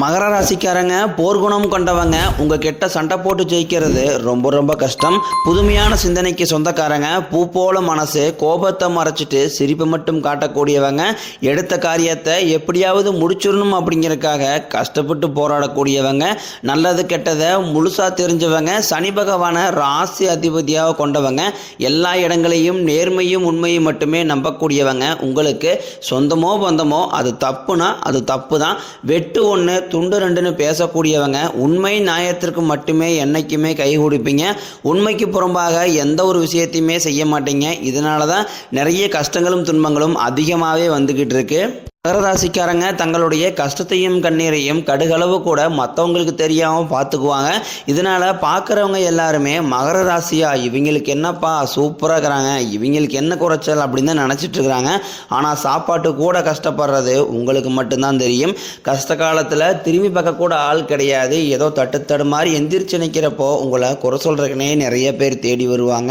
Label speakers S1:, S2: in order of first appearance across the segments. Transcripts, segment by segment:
S1: மகர ராசிக்காரங்க போர்க்குணம் கொண்டவங்க உங்கள் கிட்ட சண்டை போட்டு ஜெயிக்கிறது ரொம்ப ரொம்ப கஷ்டம். புதுமையான சிந்தனைக்கு சொந்தக்காரங்க பூ போல மனசு கோபத்தை மறைச்சிட்டு சிரிப்பு மட்டும் காட்டக்கூடியவங்க எடுத்த காரியத்தை எப்படியாவது முடிச்சிடணும் அப்படிங்கிறதுக்காக கஷ்டப்பட்டு போராடக்கூடியவங்க நல்லது கெட்டதை முழுசா தெரிஞ்சவங்க சனி பகவான ராசி அதிபதியாக கொண்டவங்க எல்லா இடங்களையும் நேர்மையும் உண்மையும் மட்டுமே நம்பக்கூடியவங்க. உங்களுக்கு சொந்தமோ பந்தமோ அது தப்புனா அது தப்பு தான் வெட்டு ஒன்று துண்டு ரெண்டுன்னு பேசக்கூடியவங்க உண்மை நியாயத்திற்கு மட்டுமே என்னைக்குமே கை கொடுப்பீங்க உண்மைக்கு புறம்பாக எந்த ஒரு விஷயத்தையுமே செய்ய மாட்டீங்க. இதனால தான் நிறைய கஷ்டங்களும் துன்பங்களும் அதிகமாகவே வந்துக்கிட்டு இருக்கு. மகரராசிக்காரங்க தங்களுடைய கஷ்டத்தையும் கண்ணீரையும் கடுகளவு கூட மற்றவங்களுக்கு தெரியாமல் பார்த்துக்குவாங்க இதனால் பார்க்குறவங்க எல்லாருமே மகர ராசியா இவங்களுக்கு என்னப்பா சூப்பராக இருக்கிறாங்க இவங்களுக்கு என்ன குறைச்சல் அப்படின்னு தான் நினச்சிட்டு இருக்கிறாங்க. ஆனால் சாப்பாட்டு கூட கஷ்டப்படுறது உங்களுக்கு மட்டும்தான் தெரியும். கஷ்ட காலத்தில் திரும்பி பார்க்க கூட ஆள் கிடையாது. ஏதோ தட்டு மாதிரி எந்திரிச்சு நிற்கிறப்போ உங்களை குறை சொல்கிறக்குனே நிறைய பேர் தேடி வருவாங்க.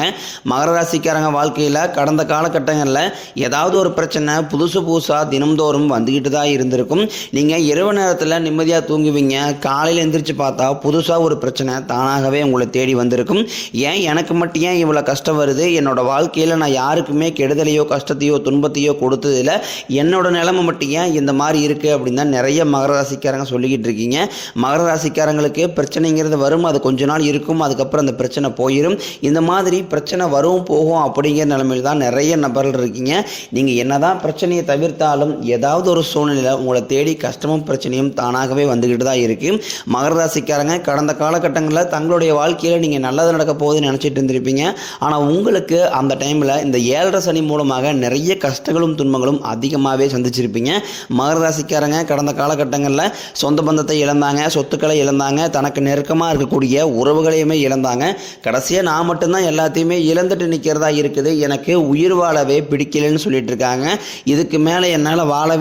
S1: மகர ராசிக்காரங்க வாழ்க்கையில் கடந்த காலகட்டங்களில் ஏதாவது ஒரு பிரச்சனை புதுசு புதுசாக தினம்தோறும் வந்துக்கிட்டு தான் இருந்திருக்கும். நீங்கள் இரவு நேரத்தில் நிம்மதியாக தூங்குவீங்க. காலையில் எந்திரிச்சு பார்த்தா புதுசாக ஒரு பிரச்சனை தானாகவே உங்களை தேடி வந்திருக்கும். ஏன்? எனக்கு மட்டும் ஏன் இவ்வளோ கஷ்டம் வருது? என்னோட வாழ்க்கையில் நான் யாருக்குமே கெடுதலையோ கஷ்டத்தையோ துன்பத்தையோ கொடுத்ததில்ல. என்னோட நிலைமை மட்டும் ஏன் இந்த மாதிரி இருக்குது அப்படின்னு தான் நிறைய மகர ராசிக்காரங்க சொல்லிக்கிட்டு இருக்கீங்க. மகர ராசிக்காரங்களுக்கு பிரச்சனைங்கிறது வரும். அது கொஞ்ச நாள் இருக்கும். அதுக்கப்புறம் அந்த பிரச்சனை போயிடும் இந்த மாதிரி பிரச்சனை வரும் போகும் அப்படிங்கிற நிலைமையில் தான் நிறைய நபர்கள் இருக்கீங்க. நீங்கள் என்னதான் பிரச்சனையை தவிர்த்தாலும் ஏதாவது ஒரு சூழ்நிலையில் உங்களை தேடி கஷ்டமும் பிரச்சனையும் தானாகவே வந்துக்கிட்டு தான் இருக்குது மகர ராசிக்காரங்க கடந்த காலகட்டங்களில் தங்களுடைய வாழ்க்கையில் நீங்கள் நல்லது நடக்க போகுதுன்னு நினச்சிட்டு இருந்திருப்பீங்க. ஆனால் உங்களுக்கு அந்த டைமில் இந்த ஏழரை சனி மூலமாக நிறைய கஷ்டங்களும் துன்பங்களும் அதிகமாகவே சந்திச்சிருப்பீங்க. மகர ராசிக்காரங்க கடந்த காலகட்டங்களில் சொந்த பந்தத்தை இழந்தாங்க சொத்துக்களை இழந்தாங்க தனக்கு நெருக்கமாக இருக்கக்கூடிய உறவுகளையுமே இழந்தாங்க. கடைசியாக நான் மட்டும்தான் எல்லாத்தையுமே இழந்துட்டு நிற்கிறதா இருக்குது. எனக்கு உயிர் வாழவே பிடிக்கலன்னு சொல்லிட்டு இருக்காங்க. இதுக்கு மேலே என்னால் வாழவே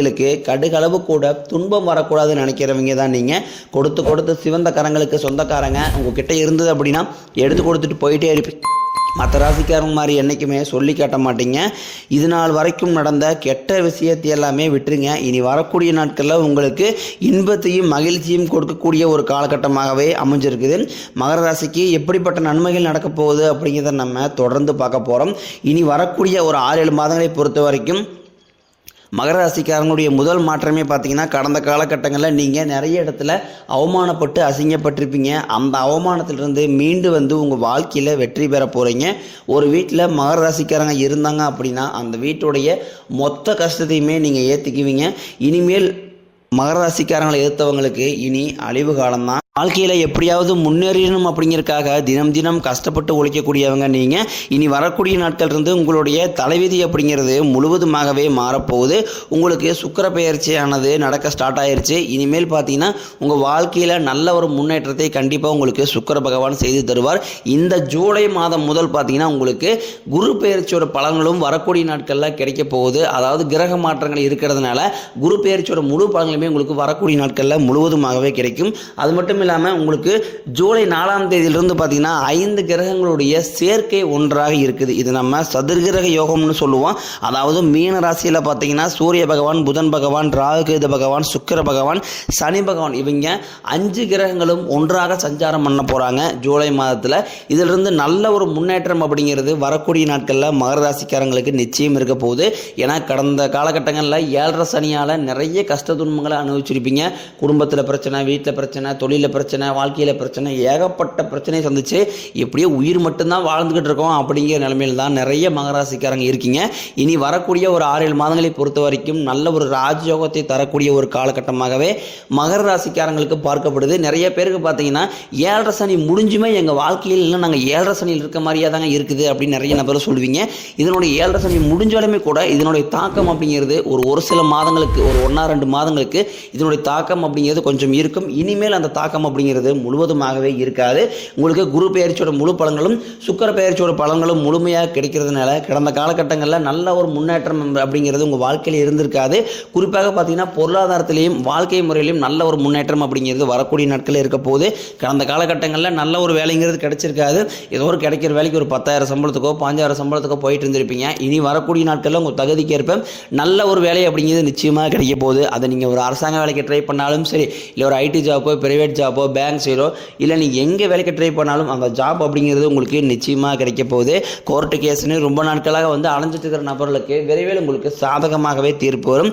S1: மற்றவங்களுக்கு கடுகளவு கூட துன்பம் வரக்கூடாதுன்னு நினைக்கிறவங்க தான் நீங்கள் கொடுத்து கொடுத்து சிவந்த கரங்களுக்கு சொந்தக்காரங்க. உங்ககிட்ட இருந்தது அப்படின்னா எடுத்து கொடுத்துட்டு போயிட்டே இருப்பீங்க. மற்ற ராசிக்காரங்க மாதிரி என்றைக்குமே சொல்லி காட்ட மாட்டீங்க. இது நாள் வரைக்கும் நடந்த கெட்ட விஷயத்தை எல்லாமே விட்டுருங்க. இனி வரக்கூடிய நாட்களில் உங்களுக்கு இன்பத்தையும் மகிழ்ச்சியும் கொடுக்கக்கூடிய ஒரு காலகட்டமாகவே அமைஞ்சிருக்குது. மகர ராசிக்கு எப்படிப்பட்ட நன்மைகள் நடக்க போகுது அப்படிங்கிறத நம்ம தொடர்ந்து பார்க்க போகிறோம் இனி வரக்கூடிய ஒரு ஆறு ஏழு மாதங்களை பொறுத்த வரைக்கும் மகர ராசிக்காரங்களுடைய முதல் மாற்றமே பார்த்தீங்கன்னா கடந்த காலகட்டங்களில் நீங்கள் நிறைய இடத்துல அவமானப்பட்டு அசிங்கப்பட்டிருப்பீங்க. அந்த அவமானத்திலிருந்து மீண்டு வந்து உங்கள் வாழ்க்கையில் வெற்றி பெற போகிறீங்க ஒரு வீட்டில் மகர ராசிக்காரங்க இருந்தாங்க அப்படின்னா அந்த வீட்டுடைய மொத்த கஷ்டத்தையுமே நீங்கள் ஏற்றுக்குவீங்க இனிமேல் மகர ராசிக்காரங்களை எதிர்த்தவங்களுக்கு இனி அழிவு காலம்தான். வாழ்க்கையில் எப்படியாவது முன்னேறணும் அப்படிங்கிறதுக்காக தினம் தினம் கஷ்டப்பட்டு உழைக்கக்கூடியவங்க நீங்கள் இனி வரக்கூடிய நாட்கள் இருந்து உங்களுடைய தலைவிதி அப்படிங்கிறது முழுவதுமாகவே மாறப்போகுது. உங்களுக்கு சுக்கர பெயர்ச்சியானது நடக்க ஸ்டார்ட் ஆயிடுச்சு இனிமேல் பார்த்தீங்கன்னா உங்கள் வாழ்க்கையில் நல்ல ஒரு முன்னேற்றத்தை கண்டிப்பாக உங்களுக்கு சுக்கர பகவான் செய்து தருவார். இந்த ஜூலை மாதம் முதல் பார்த்தீங்கன்னா உங்களுக்கு குரு பயிற்சியோட பலன்களும் வரக்கூடிய நாட்களில் கிடைக்க போகுது. அதாவது கிரக மாற்றங்கள் இருக்கிறதுனால குரு பயிற்சியோட முழு பலன்களுமே உங்களுக்கு வரக்கூடிய நாட்களில் முழுவதுமாகவே கிடைக்கும். அது மட்டும் இல்லாமல் உங்களுக்கு ஜூலை நாலாம் தேதியிலிருந்து பார்த்தீங்கன்னா ஐந்து கிரகங்களுடைய சேர்க்கை ஒன்றாக இருக்குது. இது நம்ம சதுர்கிரக யோகம்னு சொல்லுவோம். அதாவது மீன ராசியில் பார்த்தீங்கன்னா சூரிய பகவான் புதன் பகவான் ராகுகேது பகவான் சுக்கிர பகவான் சனி பகவான் இவங்க அஞ்சு கிரகங்களும் ஒன்றாக சஞ்சாரம் பண்ண போகிறாங்க ஜூலை மாதத்தில். இதிலிருந்து நல்ல ஒரு முன்னேற்றம் அப்படிங்கிறது வரக்கூடிய நாட்களில் மகர ராசிக்காரங்களுக்கு நிச்சயம் இருக்க போகுது. ஏன்னா கடந்த காலகட்டங்களில் ஏழரை சனியால் நிறைய கஷ்ட துன்பங்களை அனுபவிச்சிருப்பீங்க. குடும்பத்தில் பிரச்சனை வீட்டில் பிரச்சனை தொழிலில் தொழிலில் பிரச்சனை வாழ்க்கையில் பிரச்சனை ஏகப்பட்ட பிரச்சனையை சந்திச்சு எப்படியோ உயிர் மட்டும்தான் வாழ்ந்துக்கிட்டு இருக்கோம் அப்படிங்கிற நிலைமையில் தான் நிறைய மகராசிக்காரங்க இருக்கீங்க. இனி வரக்கூடிய ஒரு ஆறு ஏழு மாதங்களை பொறுத்த வரைக்கும் நல்ல ஒரு ராஜயோகத்தை தரக்கூடிய ஒரு காலகட்டமாகவே மகர ராசிக்காரங்களுக்கு பார்க்கப்படுது. நிறைய பேருக்கு பார்த்தீங்கன்னா ஏழரை சனி முடிஞ்சுமே எங்கள் வாழ்க்கையில் இல்லை நாங்கள் ஏழரை சனியில் இருக்க மாதிரியே தாங்க இருக்குது அப்படின்னு நிறைய நபர் சொல்லுவீங்க. இதனுடைய ஏழரை சனி முடிஞ்சாலுமே கூட இதனுடைய தாக்கம் அப்படிங்கிறது ஒரு ஒரு சில மாதங்களுக்கு ஒரு ஒன்றா ரெண்டு மாதங்களுக்கு இதனுடைய தாக்கம் அப்படிங்கிறது கொஞ்சம் இருக்கும். இனிமேல் அந்த தாக்கம் அப்படிங்கிறது முழுவதுமாகவே இருக்காது. உங்களுக்கு குரு பெயர்ச்சியோட முழு பலன்களும் சுக்கர பெயர்ச்சியோட பலன்களும் முழுமையாக கிடைக்கிறதுனால கடந்த காலகட்டங்களில் நல்ல ஒரு முன்னேற்றம் அப்படிங்கிறது உங்கள் வாழ்க்கையில் இருந்திருக்காது. குறிப்பாக பார்த்தீங்கன்னா பொருளாதாரத்திலையும் வாழ்க்கை முறையிலையும் நல்ல ஒரு முன்னேற்றம் அப்படிங்கிறது வரக்கூடிய நாட்களில் இருக்க போது கடந்த காலகட்டங்களில் நல்ல ஒரு வேலைங்கிறது கிடைச்சிருக்காது. ஏதோ ஒரு கிடைக்கிற வேலைக்கு ஒரு பத்தாயிரம் சம்பளத்துக்கோ பாஞ்சாயிரம் சம்பளத்துக்கோ போயிட்டு இருந்திருப்பீங்க. இனி வரக்கூடிய நாட்களில் உங்கள் தகுதிக்கு ஏற்ப நல்ல ஒரு வேலை அப்படிங்கிறது நிச்சயமாக கிடைக்க போகுது. அதை நீங்கள் ஒரு அரசாங்க வேலைக்கு ட்ரை பண்ணாலும் சரி இல்லை ஒரு ஐடி ஜாப்போ ப்ரைவேட் ஜாப்போ பேங்க் சைடோ இல்லை நீங்கள் எங்கே வேலைக்கு ட்ரை பண்ணாலும் அந்த ஜாப் அப்படிங்கிறது உங்களுக்கு நிச்சயமாக கிடைக்க போகுது. கோர்ட்டு கேஸ்னு ரொம்ப நாட்களாக வந்து அலைஞ்சிட்டு இருக்கிற நபர்களுக்கு விரைவில் உங்களுக்கு சாதகமாகவே தீர்ப்பு வரும்.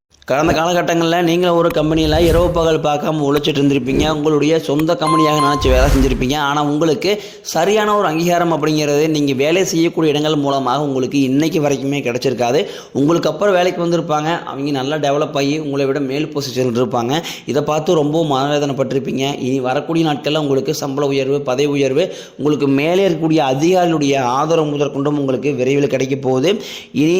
S1: கடந்த காலகட்டங்களில் நீங்கள் ஒரு கம்பெனியில் இரவு பகல் பார்க்காம உழைச்சிட்டு இருந்திருப்பீங்க. உங்களுடைய சொந்த கம்பெனியாக நினச்சி வேலை செஞ்சுருப்பீங்க. ஆனால் உங்களுக்கு சரியான ஒரு அங்கீகாரம் அப்படிங்கிறது நீங்கள் வேலை செய்யக்கூடிய இடங்கள் மூலமாக உங்களுக்கு இன்றைக்கு வரைக்குமே கிடச்சிருக்காது. உங்களுக்கு அப்புறம் வேலைக்கு வந்திருப்பாங்க. அவங்க நல்லா டெவலப் ஆகி உங்களை விட மேல் பொசிஷனில் இருப்பாங்க. இதை பார்த்து ரொம்ப மனவேதனைப்பட்டிருப்பீங்க. இனி வரக்கூடிய நாட்களில் உங்களுக்கு சம்பள உயர்வு பதவி உயர்வு உங்களுக்கு மேலே இருக்கக்கூடிய அதிகாரிகளுடைய ஆதரவு முதற்கொண்டும் உங்களுக்கு விரைவில் கிடைக்க போகுது. இனி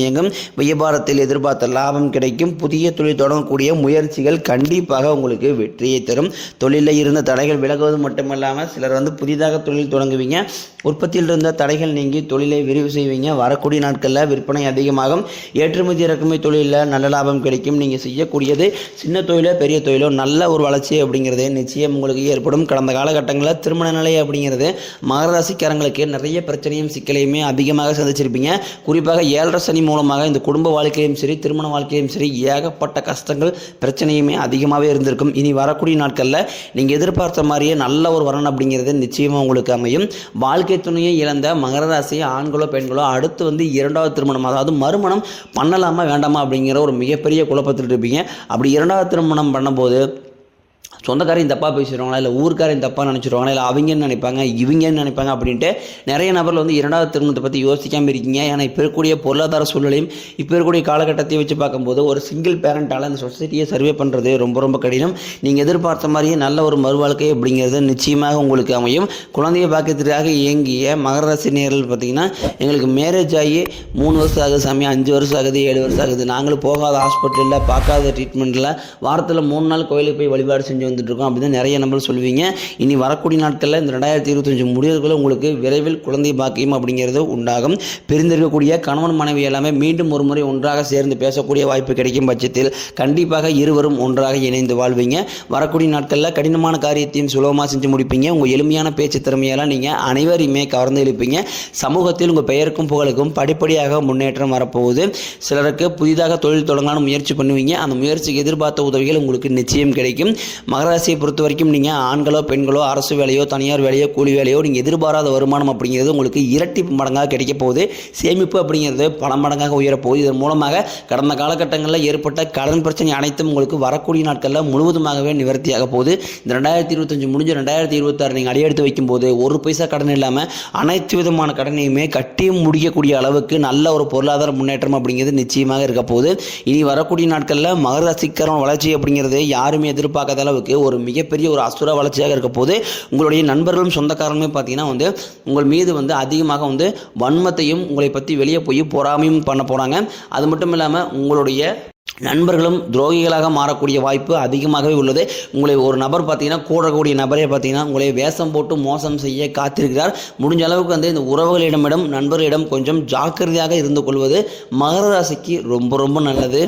S1: இயங்கும். வியாபாரத்தில் எதிர்பார்த்த லாபம் கிடைக்கும். புதிய தொழில் தொடங்கக்கூடிய முயற்சிகள் கண்டிப்பாக உங்களுக்கு வெற்றியை தரும். தொழிலில் இருந்த தடைகள் விலகுவது மட்டுமல்லாமல் சிலர் வந்து புதிதாக தொழில் தொடங்குவீங்க. உற்பத்தியில் இருந்த தடைகள் நீங்கி தொழிலை விரிவு செய்வீங்க. வரக்கூடிய நாட்களில் விற்பனை அதிகமாகும். ஏற்றுமதி இறக்குமதி தொழிலில் நல்ல லாபம் கிடைக்கும். நீங்கள் செய்யக்கூடியது சின்ன தொழிலோ பெரிய தொழிலோ நல்ல ஒரு வளர்ச்சி அப்படிங்கிறது நிச்சயம் உங்களுக்கு ஏற்படும். கடந்த காலகட்டங்களில் திருமண நிலை அப்படிங்கிறது மகராசிக்காரங்களுக்கு நிறைய பிரச்சனையும் சிக்கலையுமே அதிகமாக சந்திச்சிருப்பீங்க. குறிப்பாக ஏழரை சனி மூலமாக இந்த குடும்ப வாழ்க்கையிலும் சரி திருமண வாழ்க்கையிலும் சரி ஏகப்பட்ட கஷ்டங்கள் பிரச்சனையுமே அதிகமாகவே இருந்திருக்கும். இனி வரக்கூடிய நாட்களில் நீங்கள் எதிர்பார்த்த மாதிரியே நல்ல ஒரு வரன் அப்படிங்கிறது நிச்சயமாக உங்களுக்கு அமையும். வாழ்க்கை துணையை இழந்த மகர ராசியை ஆண்களோ பெண்களோ அடுத்து வந்து இரண்டாவது திருமணம் அதாவது மறுமணம் பண்ணலாமா வேண்டாமா அப்படிங்கிற ஒரு மிகப்பெரிய குழப்பத்தில் இருப்பீங்க அப்படி இரண்டாவது திருமணம் பண்ணும்போது சொந்தக்காரையும் தப்பாக பேசிடுவாங்களா? இல்லை ஊருக்காரையும் தப்பாக நினச்சிடுவாங்களா? இல்லை அவங்கன்னு நினைப்பாங்க இவங்கன்னு நினைப்பாங்க அப்படின்ட்டு நிறைய நபர்கள் வந்து இரண்டாவது திருமணத்தை பற்றி யோசிக்காமல் இருக்கீங்க. ஏன்னா இப்போ இருக்கக்கூடிய பொருளாதார சூழ்நிலையும் இப்போ இருக்கக்கூடிய காலகட்டத்தையும் வச்சு பார்க்கும்போது ஒரு சிங்கிள் பேரண்டால் அந்த சொசைட்டியை சர்வே பண்ணுறது ரொம்ப ரொம்ப கடினம். நீங்கள் எதிர்பார்த்த மாதிரியே நல்ல ஒரு மறுவாழ்க்கை அப்படிங்கிறது நிச்சயமாக உங்களுக்கு அமையும். குழந்தைய பாக்கியத்திற்காக இயங்கிய மகர ராசி பார்த்தீங்கன்னா எங்களுக்கு மேரேஜ் ஆகி மூணு வருஷம் ஆகுது சாமி அஞ்சு வருஷம் ஆகுது ஏழு வருஷம் ஆகுது. நாங்களும் போகாத ஹாஸ்பிட்டலில் பார்க்காத ட்ரீட்மெண்ட்டில் வாரத்தில் மூணு நாள் கோயிலுக்கு போய் வழிபாடு செஞ்சு வந்துட்டு இருக்கோம் அப்படின்னு நிறைய நம்பர் சொல்லுவீங்க. இனி வரக்கூடிய நாட்களில் இந்த ரெண்டாயிரத்தி இருபத்தஞ்சு முடியறதுக்குள்ள உங்களுக்கு விரைவில் குழந்தை பாக்கியம் அப்படிங்கிறது உண்டாகும். பிரிந்திருக்கக்கூடிய கணவன் மனைவி எல்லாமே மீண்டும் ஒரு முறை ஒன்றாக சேர்ந்து பேசக்கூடிய வாய்ப்பு கிடைக்கும் பட்சத்தில் கண்டிப்பாக இருவரும் ஒன்றாக இணைந்து வாழ்வீங்க. வரக்கூடிய நாட்களில் கடினமான காரியத்தையும் சுலபமாக செஞ்சு முடிப்பீங்க. உங்கள் எளிமையான பேச்சு திறமையெல்லாம் நீங்கள் அனைவரையுமே கவர்ந்து எழுப்பீங்க சமூகத்தில் உங்கள் பெயருக்கும் புகழுக்கும் படிப்படியாக முன்னேற்றம் வரப்போகுது. சிலருக்கு புதிதாக தொழில் தொடங்கலாம்னு முயற்சி பண்ணுவீங்க. அந்த முயற்சிக்கு எதிர்பார்த்த உதவிகள் உங்களுக்கு நிச்சயம் கிடைக்கும். மகராசியை பொறுத்த வரைக்கும் நீங்கள் ஆண்களோ பெண்களோ அரசு வேலையோ தனியார் வேலையோ கூலி வேலையோ நீங்கள் எதிர்பாராத வருமானம் அப்படிங்கிறது உங்களுக்கு இரட்டி மடங்காக கிடைக்க போகுது. சேமிப்பு அப்படிங்கிறது பல மடங்காக உயரப்போகுது இதன் மூலமாக கடந்த காலகட்டங்களில் ஏற்பட்ட கடன் பிரச்சனை அனைத்தும் உங்களுக்கு வரக்கூடிய நாட்களில் முழுவதுமாகவே நிவர்த்தியாக போகுது. இந்த ரெண்டாயிரத்தி இருபத்தஞ்சு முடிஞ்ச ரெண்டாயிரத்தி இருபத்தாறு நீங்கள் அடியெடுத்து வைக்கும்போது ஒரு பைசா கடன் இல்லாமல் அனைத்து விதமான கடனையுமே கட்டி முடியக்கூடிய அளவுக்கு நல்ல ஒரு பொருளாதார முன்னேற்றம் அப்படிங்கிறது நிச்சயமாக இருக்க போகுது. இனி வரக்கூடிய நாட்களில் மகர ராசிக்காரன் வளர்ச்சி அப்படிங்கிறது யாருமே எதிர்பார்க்காத அளவுக்கு உங்களுக்கு ஒரு மிகப்பெரிய ஒரு அசுர வளர்ச்சியாக இருக்க போது உங்களுடைய நண்பர்களும் சொந்தக்காரங்களும் பார்த்தீங்கன்னா வந்து உங்கள் மீது வந்து அதிகமாக வந்து வன்மத்தையும் உங்களை பற்றி வெளியே போய் பொறாமையும் பண்ண போகிறாங்க அது மட்டும் இல்லாமல் உங்களுடைய நண்பர்களும் துரோகிகளாக மாறக்கூடிய வாய்ப்பு அதிகமாகவே உள்ளது. உங்களை ஒரு நபர் பார்த்தீங்கன்னா கூடக்கூடிய நபரே பார்த்தீங்கன்னா உங்களை வேஷம் போட்டு மோசம் செய்ய காத்திருக்கிறார். முடிஞ்ச அளவுக்கு வந்து இந்த உறவுகளிடமிடம் நண்பர்களிடம் கொஞ்சம் ஜாக்கிரதையாக இருந்து கொள்வது மகர ராசிக்கு ரொம்ப ரொம்ப நல்லது.